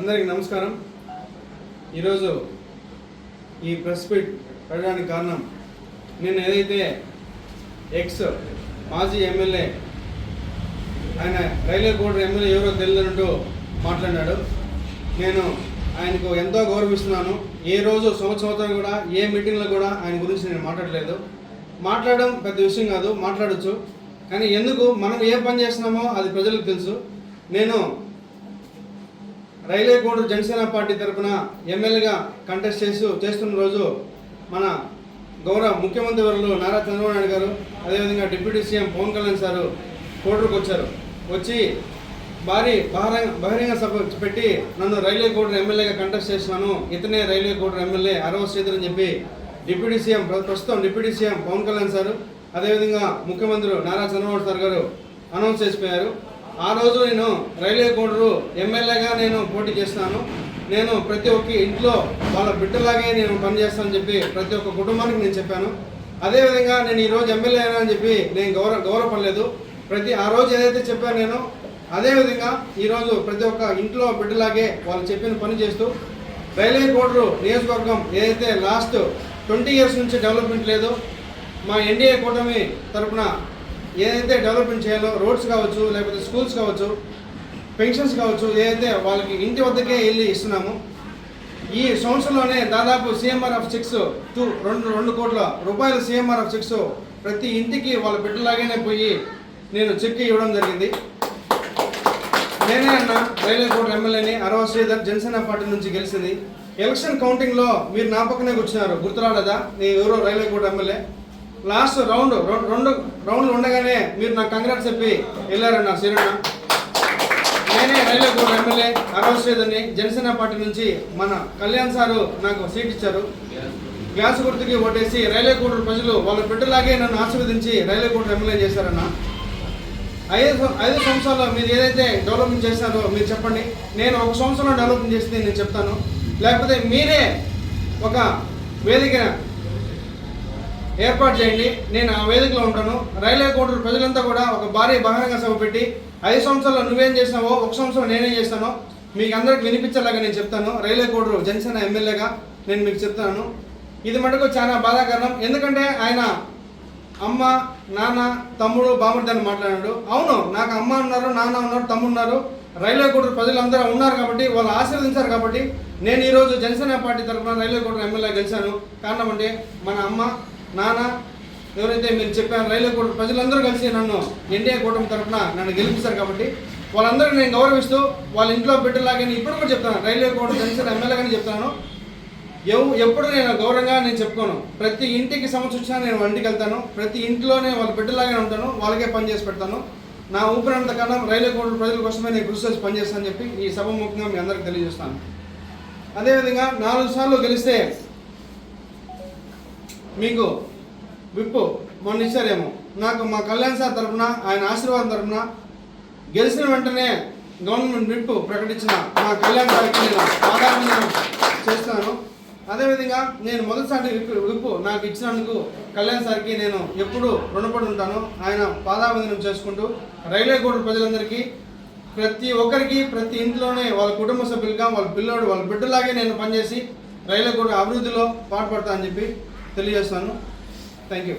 అందరికీ నమస్కారం. ఈరోజు ఈ ప్రెస్ మీట్ పెట్టడానికి కారణం నేను ఏదైతే ఎక్స్ మాజీ ఎమ్మెల్యే ఆయన రైల్వే బోర్డు ఎమ్మెల్యే ఎవరో తెలియదంటూ మాట్లాడాడు. నేను ఆయనకు ఎంతో గౌరవిస్తున్నాను. ఏ రోజు సంవత్సరం కూడా ఏ మీటింగ్లో కూడా ఆయన గురించి నేను మాట్లాడలేదు. మాట్లాడడం పెద్ద విషయం కాదు మాట్లాడచ్చు. కానీ ఎందుకు మనం ఏ పని చేస్తున్నామో అది ప్రజలకు తెలుసు. నేను రైల్వే జనసేన పార్టీ తరఫున ఎమ్మెల్యేగా కంటెస్ట్ చేస్తూ చేస్తున్న రోజు మన గౌరవ ముఖ్యమంత్రి వర్యులు నారా చంద్రబాబు నాయుడు గారు అదేవిధంగా deputy CM Pawan Kalyan sir కోటూరుకు వచ్చారు. వచ్చి భారీ బహిరంగ బహిరంగ సభ పెట్టి నన్ను రైల్వే కోడర్ ఎమ్మెల్యేగా కంటెస్ట్ చేస్తున్నాను ఇతనే రైల్వే కోడర్ ఎమ్మెల్యే అరవ శ్రీధర్ అని చెప్పి డిప్యూటీ సీఎం ప్ర- ప్రస్తుతం deputy CM Pawan Kalyan sir అదేవిధంగా ముఖ్యమంత్రి నారా చంద్రబాబు సార్ గారు అనౌన్స్ చేసిపోయారు. ఆ రోజు నేను రైల్వే కోడరు ఎమ్మెల్యేగా నేను పోటీ చేస్తాను నేను ప్రతి ఒక్క ఇంట్లో వాళ్ళ బిడ్డలాగే నేను పనిచేస్తానని చెప్పి ప్రతి ఒక్క కుటుంబానికి నేను చెప్పాను. అదేవిధంగా నేను ఈరోజు ఎమ్మెల్యే అయినా అని చెప్పి నేను గౌరవ గౌరవపడలేదు. ప్రతి ఆ రోజు ఏదైతే చెప్పాను నేను అదేవిధంగా ఈరోజు ప్రతి ఒక్క ఇంట్లో బిడ్డలాగే వాళ్ళు చెప్పిన పని చేస్తూ రైల్వే కోడరు నియోజకవర్గం ఏదైతే లాస్ట్ ట్వంటీ ఇయర్స్ నుంచి డెవలప్మెంట్ లేదు మా ఎన్డీఏ కూటమి తరపున ఏదైతే డెవలప్మెంట్ చేయాలో రోడ్స్ కావచ్చు లేకపోతే స్కూల్స్ కావచ్చు పెన్షన్స్ కావచ్చు ఏదైతే వాళ్ళకి ఇంటి వద్దకే వెళ్ళి ఇస్తున్నాము ఈ సంవత్సరంలోనే దాదాపు సిఎంఆర్ ఆఫ్ సిక్స్ టూ రెండు రెండు కోట్ల రూపాయల సిఎంఆర్ ఆఫ్ సిక్స్ ప్రతి ఇంటికి వాళ్ళ బిడ్డలాగానే పోయి నేను చెక్ ఇవ్వడం జరిగింది. నేనే అన్న రైల్వే కోర్టు ఎమ్మెల్యేని అరవ శ్రీధర్ జనసేన పార్టీ నుంచి గెలిచింది. ఎలక్షన్ కౌంటింగ్లో మీరు నా పక్కనే కూర్చున్నారు గుర్తురాడదా నేను ఎవరో రైల్వే కోర్టు ఎమ్మెల్యే. లాస్ట్ రౌండ్ రెండు రౌండ్లు ఉండగానే మీరు నాకు కంగ్రాట్స్ చెప్పి వెళ్ళారన్న శ్రీరన్న నేనే రైల్వే కోర్టు ఎమ్మెల్యే అరవ జనసేన పార్టీ నుంచి మన కళ్యాణ్ సారు నాకు సీట్ ఇచ్చారు. గ్యాస్ గుర్తుకి ఓటేసి రైల్వే కోర్టు ప్రజలు వాళ్ళ బిడ్డలాగే నన్ను ఆశీర్వదించి రైల్వే కోర్టు ఎమ్మెల్యే చేశారన్న. ఐదు సం- ఐదు సంవత్సరాల్లో మీరు ఏదైతే డెవలప్మెంట్ చేశారో మీరు చెప్పండి. నేను ఒక సంవత్సరంలో డెవలప్మెంట్ చేసింది నేను చెప్తాను. లేకపోతే మీరే ఒక వేదిక ఏర్పాటు చేయండి. నేను ఆ వేదికలో ఉంటాను. రైల్వే కోటలు ప్రజలంతా కూడా ఒక భారీ బహిరంగ సభ పెట్టి ఐదు సంవత్సరాలు నువ్వేం చేసినావో ఒక సంవత్సరం నేనేం చేస్తానో మీకు అందరికి వినిపించేలాగా నేను చెప్తాను. రైల్వే కోటరు జనసేన ఎమ్మెల్యేగా నేను మీకు చెప్తాను. ఇది మటుకు చాలా బాధాకరణం ఎందుకంటే ఆయన అమ్మ నాన్న తమ్ముడు బామర్ది అని మాట్లాడాడు. అవును నాకు అమ్మ ఉన్నారు నాన్న ఉన్నారు తమ్ముడు ఉన్నారు. రైల్వే కోటర్ ప్రజలందరూ ఉన్నారు కాబట్టి వాళ్ళు ఆశీర్వదించారు కాబట్టి నేను ఈరోజు జనసేన పార్టీ తరఫున రైల్వే కోటర్ ఎమ్మెల్యే గెలిచాను. కారణం అంటే మన అమ్మ నాన్న ఎవరైతే మీరు చెప్పారు రైల్వే కోటర్ ప్రజలందరూ కలిసి నన్ను ఎన్డీఏ కూటమి తరఫున నన్ను గెలిపిస్తారు కాబట్టి వాళ్ళందరికీ నేను గౌరవిస్తూ వాళ్ళ ఇంట్లో బిడ్డలాగా నేను ఇప్పుడు కూడా చెప్తాను రైల్వే కూటమి జనసేన ఎమ్మెల్యేగానే చెప్తాను. ఎవ్ ఎప్పుడు నేను గౌరవంగా నేను చెప్పుకోను. ప్రతి ఇంటికి సమస్య వచ్చినా నేను వాళ్ళ ఇంటికి వెళ్తాను. ప్రతి ఇంట్లోనే వాళ్ళ బిడ్డలాగానే ఉంటాను. వాళ్ళకే పని చేసి పెడతాను. నా ఊపిరినంత కన్నా రైల్వే కోర్టు ప్రజల కోసమే నేను కృషి చేసి పనిచేస్తానని చెప్పి ఈ సభ ముఖ్యంగా మీ అందరికి తెలియజేస్తాను. అదేవిధంగా నాలుగు సార్లు గెలిస్తే మీకు విప్పు మొన్న ఇచ్చారేమో. నాకు మా కళ్యాణ్ సార్ తరఫున ఆయన ఆశీర్వాదం తరఫున గెలిచిన వెంటనే గవర్నమెంట్ విప్పు ప్రకటించిన మా కళ్యాణ్ సార్కి నేను ఆధారం చేస్తాను అదేవిధంగా నేను మొదటిసారి విప్ విప్ నాకు ఇచ్చినందుకు కళ్యాణ్ సార్కి నేను ఎప్పుడూ రుణపడి ఉంటాను. ఆయన పాదాభిందనం చేసుకుంటూ రైల్వే కోర్టు ప్రజలందరికీ ప్రతి ఒక్కరికి ప్రతి ఇంట్లోనే వాళ్ళ కుటుంబ సభ్యులుగా వాళ్ళ పిల్లోడు వాళ్ళ బిడ్డలాగే నేను పనిచేసి రైల్వే కోర్టు అభివృద్ధిలో పాటుపడతా అని చెప్పి తెలియజేస్తాను థ్యాంక్ యూ